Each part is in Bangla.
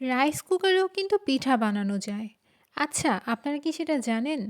রাইস কুকারেও কিন্তু পিঠা বানানো যায়। আচ্ছা, আপনারা কি সেটা জানেন?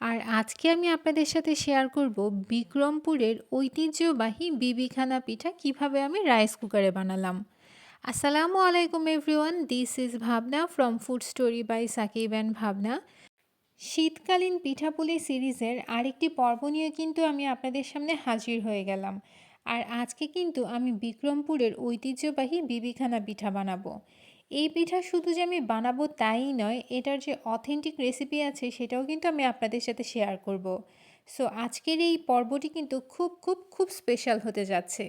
আর আজকে আমি আপনাদের সাথে শেয়ার করব বিক্রমপুরের ঐতিহ্যবাহী বিবিখানা পিঠা কীভাবে আমি রাইস কুকারে বানালাম। আসসালামু আলাইকুম everyone this is Bhabna from food story by Sakib and Bhabna শীতকালীন পিঠাপুলি সিরিজের আরেকটি পর্ব নিয়ে কিন্তু আমি আপনাদের সামনে হাজির হয়ে গেলাম আর আজকে কিন্তু আমি বিক্রমপুরের ঐতিহ্যবাহী বিবিখানা পিঠা বানাবো এই পিঠা শুধু যে আমি বানাবো তাই নয়, এটার যে অথেন্টিক রেসিপি আছে সেটাও কিন্তু আমি আপনাদের সাথে শেয়ার করব। সো আজকের এই পর্বটি কিন্তু খুব খুব খুব স্পেশাল হতে যাচ্ছে।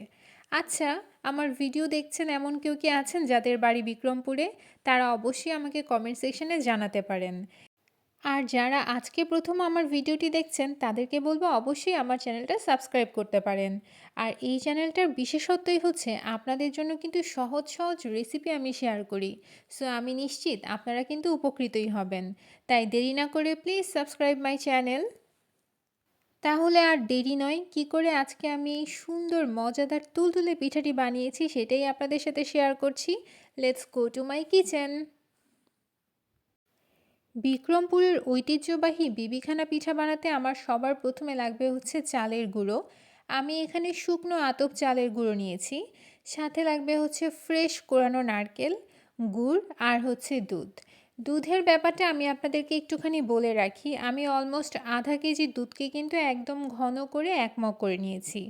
আচ্ছা আমার ভিডিও দেখছেন এমন কেউ কি আছেন যাদের বাড়ি বিক্রমপুরে? তারা অবশ্যই আমাকে কমেন্ট সেকশনে জানাতে পারেন। আর যারা আজকে প্রথম আমার ভিডিওটি দেখছেন, তাদেরকে বলব অবশ্যই আমার চ্যানেলটা সাবস্ক্রাইব করতে পারেন। আর এই চ্যানেলটার বিশেষত্বই হচ্ছে, আপনাদের জন্য কিন্তু সহজ সহজ রেসিপি আমি শেয়ার করি। সো আমি নিশ্চিত আপনারা কিন্তু উপকৃতই হবেন। তাই দেরি না করে প্লিজ সাবস্ক্রাইব মাই চ্যানেল তাহলে আর দেরি নয়, কি করে আজকে আমি এই সুন্দর, মজাদার তুলতুলে পিঠাটি বানিয়েছি সেটাই আপনাদের সাথে শেয়ার করছি। Let's go to my kitchen বিক্রমপুরের ঐতিহ্যবাহী বিবিখানা পিঠা বানাতে আমার সবার প্রথমে লাগবে হচ্ছে চালের গুঁড়ো। আমি এখানে শুকনো আতপ চালের গুঁড়ো নিয়েছি। সাথে লাগবে হচ্ছে ফ্রেশ কোরানো নারকেল, গুড় আর হচ্ছে দুধ। দুধের ব্যাপারটা আমি আপনাদেরকে একটুখানি বলে রাখি। আমি অলমোস্ট আধা কেজি দুধকে কিন্তু একদম ঘন করে একমগ করে নিয়েছি।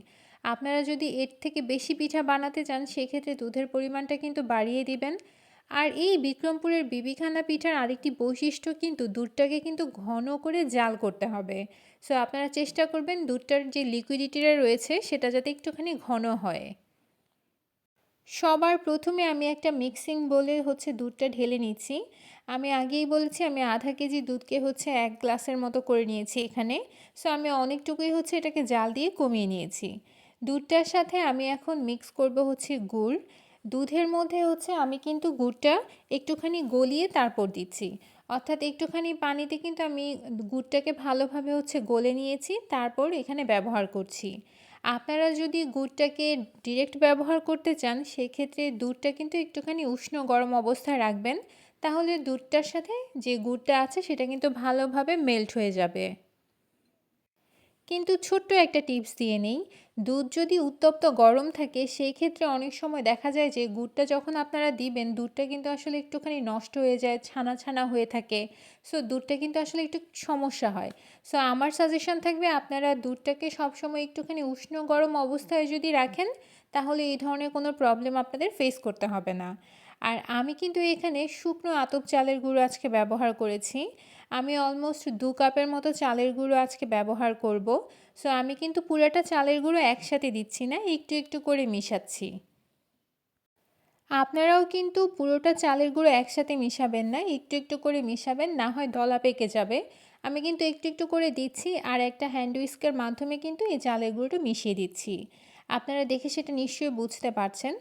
আপনারা যদি এর থেকে বেশি পিঠা বানাতে চান, সেক্ষেত্রে দুধের পরিমাণটা কিন্তু বাড়িয়ে দিবেন। আর এই বিক্রমপুরের বিবিখানা পিঠার আরেকটি বৈশিষ্ট্য কিন্তু দুধটাকে কিন্তু ঘন করে জাল করতে হবে। সো আপনারা চেষ্টা করবেন দুধটার যে লিকুইডিটিটা রয়েছে, সেটা যাতে একটুখানি ঘন হয়। সবার প্রথমে আমি একটা মিক্সিং বলে হচ্ছে দুধটা ঢেলে নিচ্ছি। আমি আগেই বলেছি, আমি আধা কেজি দুধকে হচ্ছে এক গ্লাসের মতো করে নিয়েছি এখানে। সো আমি অনেকটুকুই হচ্ছে এটাকে জাল দিয়ে কমিয়ে নিয়েছি। দুধটার সাথে আমি এখন মিক্স করব হচ্ছে গুড়। দুধের মধ্যে হচ্ছে আমি কিন্তু গুড়টা একটুখানি গলিয়ে তারপর দিচ্ছি। অর্থাৎ একটুখানি পানিতে কিন্তু আমি গুড়টাকে ভালোভাবে হচ্ছে গলে নিয়েছি, তারপর এখানে ব্যবহার করছি। আপনারা যদি গুড়টাকে ডিরেক্ট ব্যবহার করতে চান, সেক্ষেত্রে দুধটা কিন্তু একটুখানি উষ্ণ গরম অবস্থায় রাখবেন। তাহলে দুধটার সাথে যে গুড়টা আছে, সেটা কিন্তু ভালোভাবে মেল্ট হয়ে যাবে। কিন্তু ছোট্ট একটা টিপস দিয়ে নেই। দুধ যদি উত্তপ্ত গরম থাকে, সেই ক্ষেত্রে অনেক সময় দেখা যায় যে গুড়টা যখন আপনারা দিবেন, দুধটা কিন্তু আসলে একটুখানি নষ্ট হয়ে যায়, ছানা ছানা হয়ে থাকে। সো দুধটা কিন্তু আসলে একটু সমস্যা হয়। সো আমার সাজেশন থাকবে আপনারা দুধটাকে সবসময় একটুখানি উষ্ণ গরম অবস্থায় যদি রাখেন, তাহলে এই ধরনের কোনো প্রবলেম আপনাদের ফেস করতে হবে না। আর আমি কিন্তু এখানে শুকনো আতপ চালের গুঁড়ো আজকে ব্যবহার করেছি। আমি অলমোস্ট দু কাপের মতো চালের গুঁড়ো আজকে ব্যবহার করব। সো আমি কিন্তু পুরোটা চালের গুঁড়ো একসাথে দিচ্ছি না, একটু একটু করে মিশাচ্ছি। আপনারাও কিন্তু পুরোটা চালের গুঁড়ো একসাথে মিশাবেন না, একটু একটু করে মিশাবেন, না হয় দলা পেকে যাবে। আমি কিন্তু একটু একটু করে দিচ্ছি আর একটা হ্যান্ড উইস্কের মাধ্যমে কিন্তু এই চালের গুঁড়োটা মিশিয়ে দিচ্ছি। আপনারা দেখে সেটা নিশ্চয়ই বুঝতে পারছেন।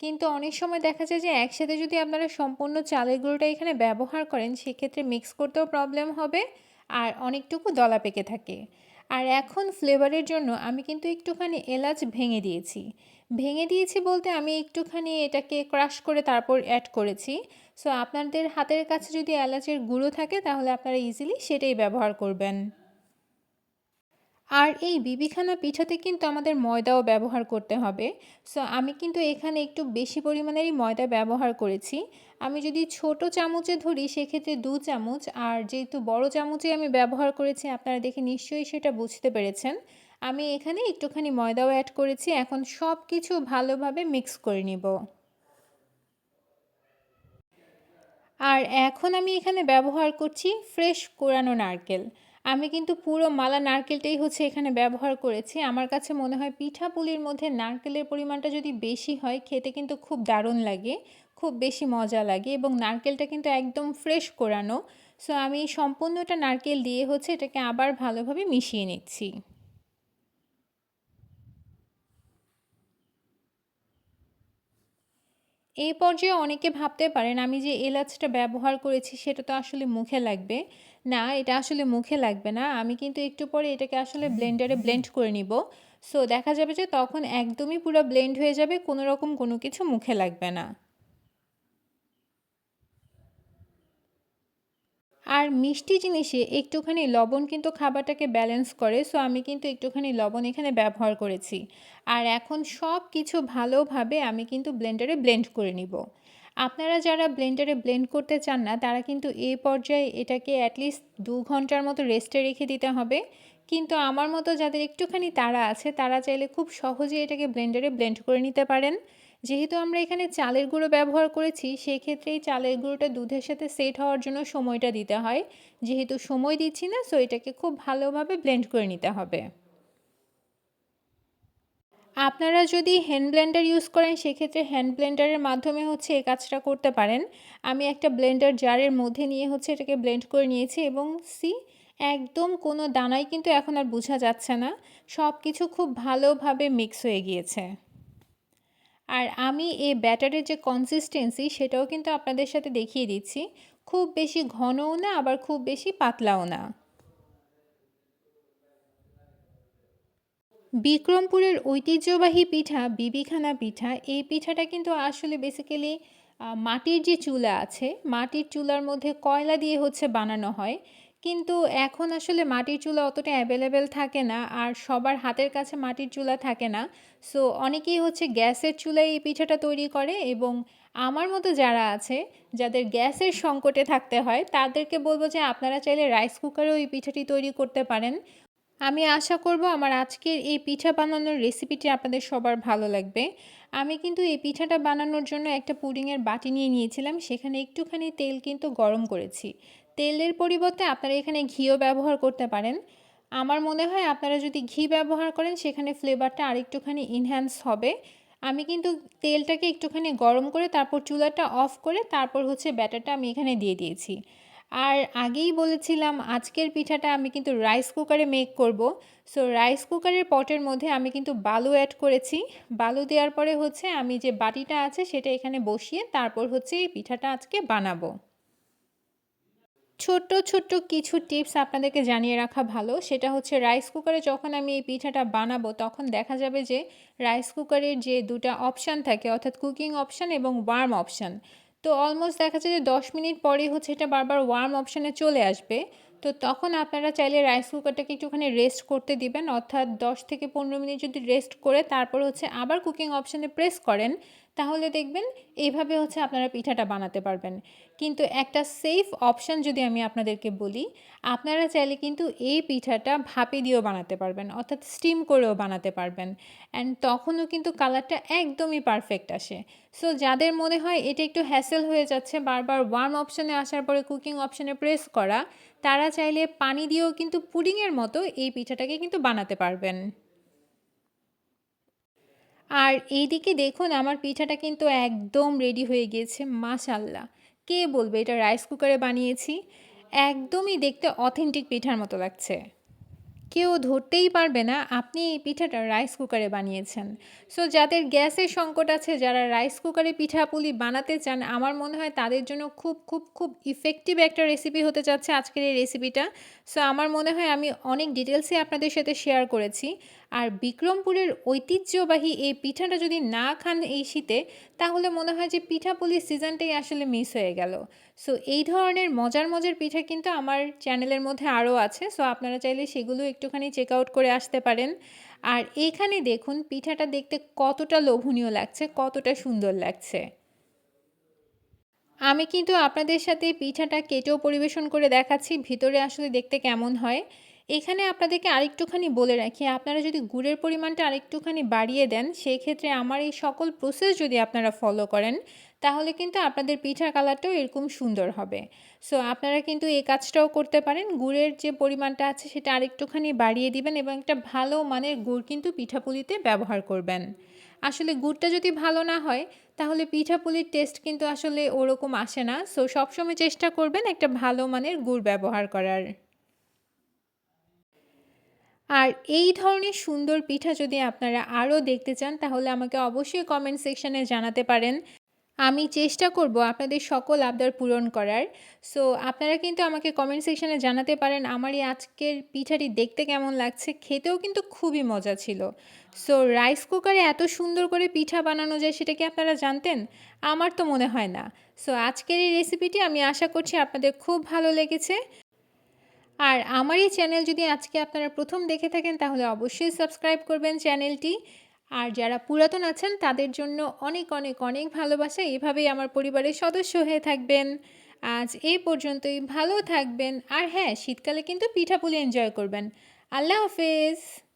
কিন্তু অনেক সময় দেখা যায় যে একসাথে যদি আপনারা সম্পূর্ণ চালের গুঁড়োটা এখানে ব্যবহার করেন, সেক্ষেত্রে মিক্স করতেও প্রবলেম হবে আর অনেকটুকু দলা পেকে থাকে। আর এখন ফ্লেভারের জন্য আমি কিন্তু একটুখানি এলাচ ভেঙে দিয়েছি। ভেঙে দিয়েছি বলতে আমি একটুখানি এটাকে ক্রাশ করে তারপর অ্যাড করেছি। সো আপনাদের হাতের কাছে যদি এলাচের গুঁড়ো থাকে, তাহলে আপনারা ইজিলি সেটাই ব্যবহার করবেন। আর এই বিবিখানা পিঠাতে কিন্তু আমাদের ময়দাও ব্যবহার করতে হবে। সো আমি কিন্তু এখানে একটু বেশি পরিমাণেরই ময়দা ব্যবহার করেছি। আমি যদি ছোট চামচে ধরি, সেক্ষেত্রে দু চামচ। আর যেহেতু বড় চামচে আমি ব্যবহার করেছি, আপনারা দেখে নিশ্চয়ই সেটা বুঝতে পেরেছেন। আমি এখানে একটুখানি ময়দাও অ্যাড করেছি। এখন সব কিছু ভালোভাবে মিক্স করে নিব। আর এখন আমি এখানে ব্যবহার করছি ফ্রেশ কোরানো নারকেল। আমি কিন্তু পুরো মালা নারকেলটাই হচ্ছে এখানে ব্যবহার করেছি। আমার কাছে মনে হয় পিঠা পুলির মধ্যে নারকেলের পরিমাণটা যদি বেশি হয়, খেতে কিন্তু খুব দারুণ লাগে, খুব বেশি মজা লাগে এবং নারকেলটা কিন্তু একদম ফ্রেশ কোরানো। সো আমি সম্পূর্ণটা নারকেল দিয়ে হচ্ছে এটাকে আবার ভালোভাবে মিশিয়ে নিচ্ছি। এই পর্যায়ে অনেকে ভাবতে পারেন, আমি যে এলাচটা ব্যবহার করেছি সেটা তো আসলে মুখে লাগবে। না এটা আসলে মুখে লাগবে না। আমি কিন্তু একটু পরে এটাকে আসলে ব্লেন্ডারে ব্লেন্ড করে নিব। সো দেখা যাবে যে তখন একদমই পুরো ব্লেন্ড হয়ে যাবে কোনো রকম কোনো কিছু মুখে লাগবে না। আর মিষ্টি জিনিসে একটুখানি লবণ কিন্তু খাবারটাকে ব্যালেন্স করে সো আমি কিন্তু একটুখানি লবণ এখানে ব্যবহার করেছি। আর এখন সব কিছু ভালোভাবে আমি কিন্তু ব্লেন্ডারে ব্লেন্ড করে নিব। আপনারা যারা ব্লেন্ডারে ব্লেন্ড করতে চান না, তারা কিন্তু এই পর্যায়ে এটাকে অ্যাটলিস্ট দু ঘণ্টার মতো রেস্টে রেখে দিতে হবে। কিন্তু আমার মতো যাদের একটুখানি তারা আছে, তারা চাইলে খুব সহজে এটাকে ব্লেন্ডারে ব্লেন্ড করে নিতে পারেন। যেহেতু আমরা এখানে চালের গুঁড়ো ব্যবহার করেছি, সেক্ষেত্রে এই চালের গুঁড়োটা দুধের সাথে সেট হওয়ার জন্য সময়টা দিতে হয়। যেহেতু সময় দিচ্ছি না সো এটাকে খুব ভালোভাবে ব্লেন্ড করে নিতে হবে। আপনারা যদি হ্যান্ড ব্লেন্ডার ইউজ করেন, সেক্ষেত্রে হ্যান্ড ব্লেন্ডারের মাধ্যমে হচ্ছে এই কাজটা করতে পারেন। আমি একটা ব্লেন্ডার জারের মধ্যে নিয়ে হচ্ছে এটাকে ব্লেন্ড করে নিয়েছি এবং সি একদম কোনো দানাই কিন্তু এখন আর বোঝা যাচ্ছে না। সব কিছু খুব ভালোভাবে মিক্স হয়ে গিয়েছে। আর আমি এই ব্যাটারের যে কনসিস্টেন্সি সেটাও কিন্তু আপনাদের সাথে দেখিয়ে দিচ্ছি। খুব বেশি ঘনও না, আবার খুব বেশি পাতলাও না। বিক্রমপুরের ঐতিহ্যবাহী পিঠা বিবিখানা পিঠা, এই পিঠাটা কিন্তু আসলে বেসিক্যালি মাটির যে চুলা আছে, মাটির চুলার মধ্যে কয়লা দিয়ে হচ্ছে বানানো হয়। কিন্তু এখন আসলে মাটির চুলা অতটা অ্যাভেলেবেল থাকে না আর সবার হাতের কাছে মাটির চুলা থাকে না। সো অনেকেই হচ্ছে গ্যাসের চুলায় এই পিঠাটা তৈরি করে এবং আমার মতো যারা আছে, যাদের গ্যাসের সংকটে থাকতে হয়, তাদেরকে বলব যে আপনারা চাইলে রাইস কুকারেও এই পিঠাটি তৈরি করতে পারেন। আমি আশা করব আমার আজকের এই পিঠা বানানোর রেসিপিটি আপনাদের সবার ভালো লাগবে। আমি কিন্তু এই পিঠাটা বানানোর জন্য একটা পুডিংয়ের বাটি নিয়ে নিয়েছিলাম, সেখানে একটুখানি তেল কিন্তু গরম করেছি। তেলের পরিবর্তে আপনারা এখানে ঘিও ব্যবহার করতে পারেন। আমার মনে হয় আপনারা যদি ঘি ব্যবহার করেন, সেখানে ফ্লেভারটা আরেকটুখানি ইনহ্যান্স হবে। আমি কিন্তু তেলটাকে একটুখানি গরম করে তারপর চুলাটা অফ করে তারপর হচ্ছে ব্যাটারটা আমি এখানে দিয়ে দিয়েছি। আর আগেই বলেছিলাম আজকের পিঠাটা আমি কিন্তু রাইস কুকারে মেক করব। সো রাইস কুকারের পটের মধ্যে আমি কিন্তু বালু অ্যাড করেছি। বালু দেওয়ার পরে হচ্ছে আমি যে বাটিটা আছে সেটা এখানে বসিয়ে তারপর হচ্ছে এই পিঠাটা আজকে বানাবো। ছোট্ট ছোট্ট কিছু টিপস আপনাদেরকে জানিয়ে রাখা ভালো। সেটা হচ্ছে রাইস কুকারে যখন আমি এই পিঠাটা বানাবো, তখন দেখা যাবে যে রাইস কুকারের যে দুটা অপশান থাকে, অর্থাৎ কুকিং অপশান এবং ওয়ার্ম অপশান তো অলমোস্ট দেখা যায় যে দশ মিনিট পরেই হচ্ছে এটা বারবার ওয়ার্ম অপশানে চলে আসবে। তো তখন আপনারা চাইলে রাইস কুকারটাকে একটুখানি রেস্ট করতে দিবেন, অর্থাৎ দশ থেকে পনেরো মিনিট যদি রেস্ট করে তারপর হচ্ছে আবার কুকিং অপশানে প্রেস করেন তাহলে দেখবেন এইভাবে হচ্ছে আপনারা পিঠাটা বানাতে পারবেন। কিন্তু একটা সেফ অপশান যদি আমি আপনাদেরকে বলি, আপনারা চাইলে কিন্তু এই পিঠাটা ভাপে দিয়েও বানাতে পারবেন, অর্থাৎ স্টিম করেও বানাতে পারবেন। অ্যান্ড তখনও কিন্তু কালারটা একদমই পারফেক্ট আসে। সো যাদের মনে হয় এটা একটু হ্যাসেল হয়ে যাচ্ছে, বারবার ওয়ার্ম অপশানে আসার পরে কুকিং অপশানে প্রেস করা, তারা চাইলে পানি দিয়েও কিন্তু পুডিংয়ের মতো এই পিঠাটাকে কিন্তু বানাতে পারবেন। আর এইদিকে দেখুন আমার পিঠাটা কিন্তু একদম রেডি হয়ে গিয়েছে মাশাল্লাহ কে বলবে এটা রাইস কুকারে বানিয়েছি? একদমই দেখতে অথেন্টিক পিঠার মতো লাগছে। কেউ ধরতেই পারবে না আপনি এই পিঠাটা রাইস কুকারে বানিয়েছেন। সো যাদের গ্যাসের সংকট আছে, যারা রাইস কুকারে পিঠাপুলি বানাতে চান, আমার মনে হয় তাদের জন্য খুব খুব খুব ইফেক্টিভ একটা রেসিপি হতে যাচ্ছে আজকের এই রেসিপিটা সো আমার মনে হয় আমি অনেক ডিটেলসে আপনাদের সাথে শেয়ার করেছি। আর বিক্রমপুরের ঐতিহ্যবাহী এই পিঠাটা যদি না খান এই শীতে, তাহলে মনে হয় যে পিঠাপুলির সিজনটাই আসলে মিস হয়ে গেল। সো এই ধরনের মজার মজার পিঠা কিন্তু আমার চ্যানেলের মধ্যে আরও আছে। সো আপনারা চাইলে সেগুলো একটুখানি চেক আউট করে আসতে পারেন। আর এখানে দেখুন, পিঠাটা দেখতে কতটা লোভনীয় লাগছে, কতটা সুন্দর লাগছে। আমি কিন্তু আপনাদের সাথে পিঠাটা কেটেও পরিবেশন করে দেখাচ্ছি, ভিতরে আসলে দেখতে কেমন হয়। এখানে আপনাদেরকে আরেকটুখানি বলে রাখি, আপনারা যদি গুড়ের পরিমাণটা আরেকটুখানি বাড়িয়ে দেন সেই ক্ষেত্রে আমার এই সকল প্রসেস যদি আপনারা ফলো করেন, তাহলে কিন্তু আপনাদের পিঠার কালারটাও এরকম সুন্দর হবে। সো আপনারা কিন্তু এই কাজটাও করতে পারেন, গুড়ের যে পরিমাণটা আছে সেটা আরেকটুখানি বাড়িয়ে দিবেন এবং একটা ভালো মানের গুড় কিন্তু পিঠাপুলিতে ব্যবহার করবেন। আসলে গুড়টা যদি ভালো না হয়, তাহলে পিঠাপুলির টেস্ট কিন্তু আসলে ওরকম আসে না। সো সবসময় চেষ্টা করবেন একটা ভালো মানের গুড় ব্যবহার করার। আর এই ধরনের সুন্দর পিঠা যদি আপনারা আরও দেখতে চান, তাহলে আমাকে অবশ্যই কমেন্ট সেকশানে জানাতে পারেন আমি চেষ্টা করব আপনাদের সকল আবদার পূরণ করার। সো আপনারা কিন্তু আমাকে কমেন্ট সেকশানে জানাতে পারেন আমার এই আজকের পিঠাটি দেখতে কেমন লাগছে? খেতেও কিন্তু খুবই মজা ছিল। সো রাইস কুকারে এত সুন্দর করে পিঠা বানানো যায়, সেটা কি আপনারা জানতেন? আমার তো মনে হয় না। সো আজকের এই রেসিপিটি আমি আশা করছি আপনাদের খুব ভালো লেগেছে। আর আমার এই চ্যানেল যদি আজকে আপনারা প্রথম দেখে থাকেন তাহলে অবশ্যই সাবস্ক্রাইব করবেন চ্যানেলটি। আর যারা পুরাতন আছেন তাদের জন্য অনেক, অনেক, অনেক ভালোবাসা। এভাবেই আমার পরিবারের সদস্য হয়ে থাকবেন। আজ এই পর্যন্তই। ভালো থাকবেন। আর হ্যাঁ, শীতকালে কিন্তু পিঠাপুলি এনজয় করবেন। আল্লাহ হাফেজ।